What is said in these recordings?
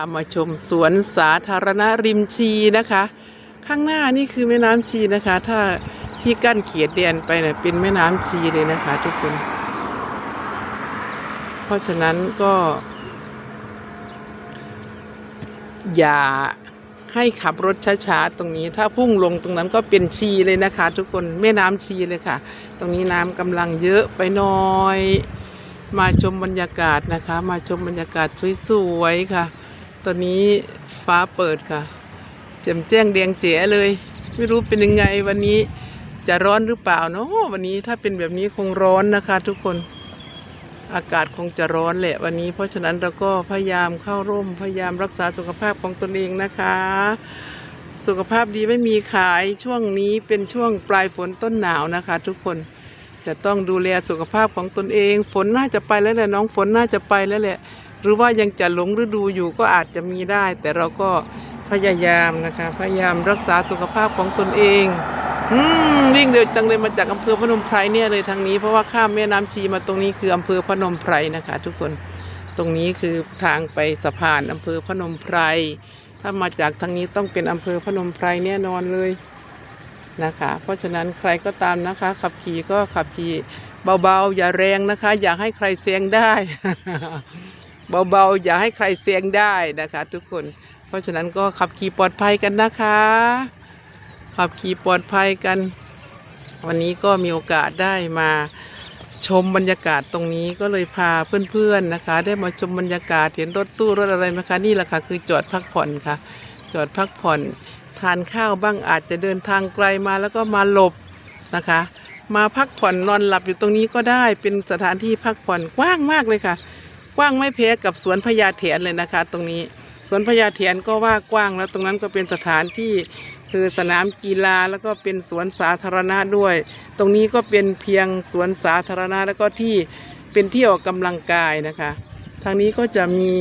พามาชมสวนสาธารณะริมชีนะคะ ข้างหน้านี่คือแม่น้ำชีนะคะ ถ้าที่กั้นเขียดแดนไปเนี่ยเป็นแม่น้ำชีเลยนะคะ ทุกคน เพราะฉะนั้นก็ อย่าให้ขับรถช้าๆตรงนี้ ถ้าพุ่งลงตรงนั้นก็เป็นชีเลยนะคะ ทุกคนแม่น้ำชีเลยค่ะ ตรงนี้น้ำกำลังเยอะไปหน่อย มาชมบรรยากาศนะคะ มาชมบรรยากาศสวยๆค่ะ ตอนนี้ฟ้าเปิดค่ะแจ่มแจ้งแดงเจ๋เลย ไม่รู้เป็นยังไงวันนี้จะร้อนหรือเปล่าเนาะวันนี้ถ้าเป็นแบบนี้คงร้อนนะคะ ทุกคนอากาศคงจะร้อนแหละวันนี้ เพราะฉะนั้นเราก็พยายามเข้าร่มพยายามรักษาสุขภาพของตนเองนะคะ สุขภาพดีไม่มีขายช่วงนี้เป็นช่วงปลายฝนต้นหนาวนะคะ ทุกคนจะต้องดูแลสุขภาพของตนเอง ฝนน่าจะไปแล้วแหละน้องฝนน่าจะไปแล้วแหละ หรือว่ายังจะหลงฤดูอยู่ก็อาจจะมีได้ แต่เราก็พยายามนะคะ พยายามรักษาสุขภาพของตนเองอืมวิ่งเร็วจังเลยมาจากอำเภอพนมไพรเนี่ยเลยทางนี้เพราะว่าข้ามแม่น้ำชีมาตรงนี้คืออำเภอพนมไพรนะคะ ทุกคนตรงนี้คือทางไปสะพานอำเภอพนมไพรถ้ามาจากทางนี้ต้องเป็นอำเภอพนมไพรแน่นอนเลยนะคะ เพราะฉะนั้นใครก็ตามนะคะ ขับขี่ก็ขับขี่เบาๆ อย่าแรงนะคะ อย่าให้ใครเสียงได้ เบาๆ อย่าให้ใครเสียงได้นะคะ ทุกคน เพราะฉะนั้นก็ขับขี่ปลอดภัยกันนะคะ ขับขี่ปลอดภัยกัน วันนี้ก็มีโอกาสได้มาชมบรรยากาศตรงนี้ก็เลยพาเพื่อนๆนะคะ ได้มาชมบรรยากาศเห็นรถตู้รถอะไรนะคะ นี่แหละค่ะคือจอดพักผ่อนค่ะ จอดพักผ่อน ทานข้าวบ้างอาจจะเดินทางไกลมาแล้วก็มาหลบนะคะ มาพักผ่อนนอนหลับอยู่ตรงนี้ก็ได้เป็นสถานที่พักผ่อนกว้างมากเลยค่ะ กว้างไม่แพ้กับสวนพญาเถียนเลยนะคะ ตรงนี้สวนพญาเถียนก็ว่ากว้างแล้วตรงนั้นก็เป็นสถานที่คือสนามกีฬาแล้วก็เป็นสวนสาธารณะด้วย ตรงนี้ก็เป็นเพียงสวนสาธารณะแล้วก็ที่เป็นที่ออกกำลังกายนะคะ ทางนี้ก็จะมี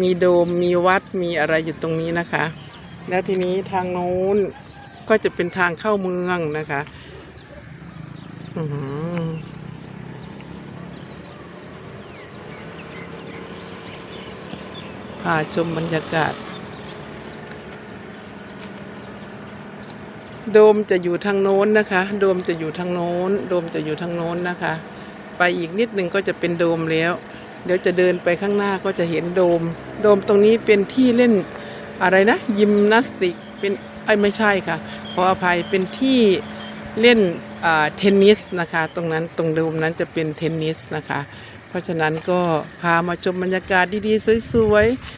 มีโดมมีวัดมีอะไรอยู่ตรงนี้นะคะ แล้วทีนี้ทางโน้นก็จะเป็นทางเข้าเมืองนะคะ อือหือ พาชมบรรยากาศ โดมจะอยู่ทางโน้นนะคะ โดมจะอยู่ทางโน้น โดมจะอยู่ทางโน้นนะคะ ไปอีกนิดหนึ่งก็จะเป็นโดมแล้ว เดี๋ยวจะเดินไปข้างหน้าก็จะเห็นโดม โดมตรงนี้เป็นที่เล่นอะไรนะ ยิมนาสติก เป็นไอ้ไม่ใช่ค่ะ ขออภัย เป็นที่เล่นเทนนิสนะคะ ตรงนั้นตรงโดมนั้นจะเป็นเทนนิสนะคะ เพราะฉะนั้นก็พามาชมบรรยากาศดีๆ สวย